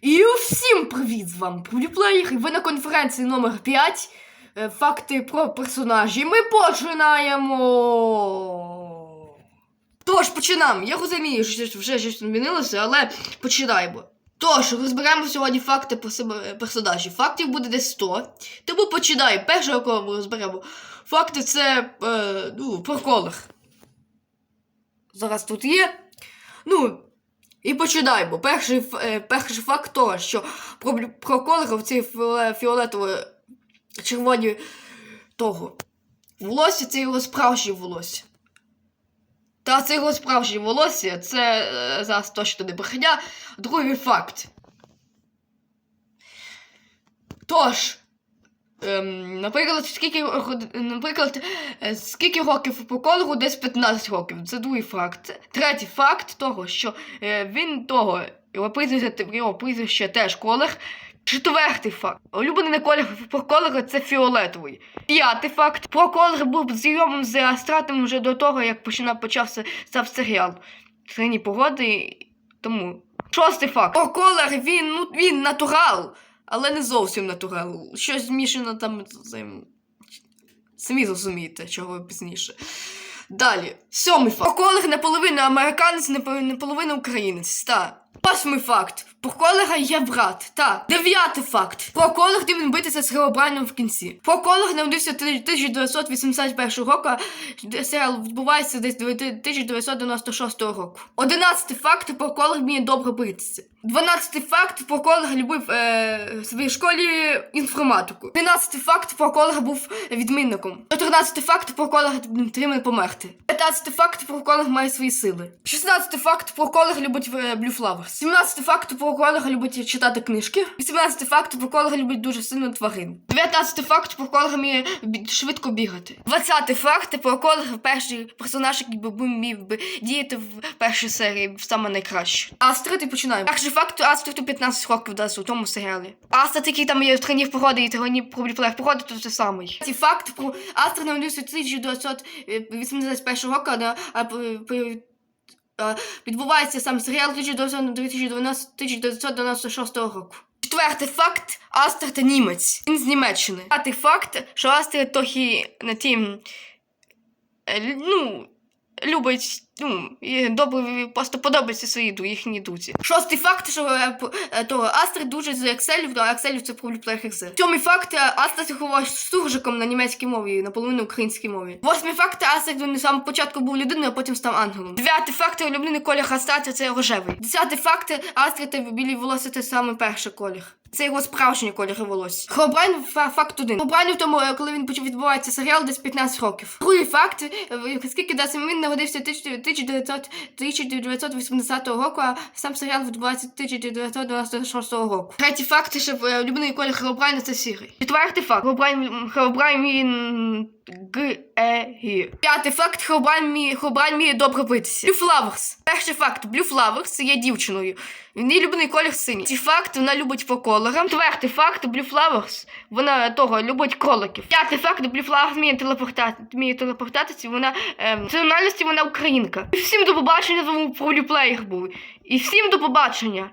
І всім привіт з вами Проліплеєр. І ви на конференції номер 5 е, Факти про персонажі. Ми починаємо. Тож, починаємо. Я розумію, що вже щось змінилося, але починаємо. Тож, розберемо сьогодні факти про себе персонажів. Фактів буде десь 100. Тому починаємо. Першого, якого ми розберемо. Факти це е, ну, про колер. Зараз тут є. Ну, і починаємо. Перший, е, перший факт того, що про, про колер в цій фіоле- фіолетової червоні того. Волосся це його справжнє волосся. Та це його справжнє волосся, це е, зараз точно не брехня. Другий факт. Тож, ем, наприклад, скільки, наприклад, е, скільки років по колору? Десь 15 років. Це другий факт. Третій факт того, що е, він того, його прізвище, його прізвище теж колер. Четвертий факт. Улюблений колір про колер це фіолетовий. П'ятий факт. Про колер був знайомим з Астратом вже до того, як почався став серіал. Сині погоди. Тому. Шостий факт. Про колер він, ну, він натурал, але не зовсім натурал. Щось змішано там. Самі зрозумієте, чого пізніше. Далі. Сьомий факт. Колер наполовину американець, напо- наполовину українець. Та. Восьмий факт. Про колера є брат. Та. Дев'ятий факт. Про колер він битися з Геобрайном в кінці. Про колер народився 1981 року. Серіал відбувається десь 1996 року. Одинадцятий факт. Про колер вміє добре битися. Дванадцятий факт. Про колер любив е, в своїй школі інформатику. Тринадцятий факт. Про колер був відмінником. Чотирнадцятий факт. Про колер потрібно померти. П'ятнадцятий факт. Про колер має свої сили. Шістнадцятий факт. Про колер любить Flowers. Сімнадцятий факт. Про колер любить читати книжки. Вісімнадцятий факт. Про колер любить дуже сильно тварин. Дев'ятнадцятий факт. Про колер вміє швидко бігати. Двадцятий факт. Про колер перший персонаж, який би міг би діяти в першій серії саме найкраще. А з третій починаємо. Перший факт, Астриту 15 років десь у тому серіалі. Астра такий там є тренів погоди і тренів про бліплеєр погоди, то це самий. Ці факт про Астра народився 1981 року, а, а, п- п- а, відбувається сам серіал 1990 1996 року. Четвертий факт Астер та німець. Він з Німеччини. П'ятий факт, що Астер трохи на тім. е, Ну, любить, ну, і добре просто подобається свої їхні дуці. Шостий факт, що е, е, того Астра дуже з Екселів, а Екселів це пробліплеєр Excel. Сьомий факт, е, Астра сухова суржиком на німецькій мові, наполовину українській мові. Восьмий факт, він з самого початку був людиною, а потім став ангелом. Дев'ятий факт, улюблений колір Астра це рожевий. Десятий факт, Астра та білі волосся це саме перший колір. Це його справжній колір волосся. Хробрайн фа- факт один. Хробрайн в тому, коли він почав відбувається серіал, десь 15 років. Другий факт, скільки він народився 1900 1980 року, а сам серіал відбувається 1996 року. Третій факт, що е, улюблений колір Хробрайна це сірий. Четвертий факт. Хробрайн, Хробрайн він Г, Е, Г. П'ятий факт, Хробрайн міє, Хробрайн міє добре битися. Blue Flowers. Перший факт, Blue Flowers є дівчиною. Він її люблений колір синій. Ці факт вона любить по кольорам. Четвертий факт, Blue Flowers, вона того любить кроликів. П'ятий факт, Blue Flowers вміє телепортати, вміє телепортатися, вона ем, національності вона українка. І всім до побачення, з вами Проліплеєр був. І всім до побачення.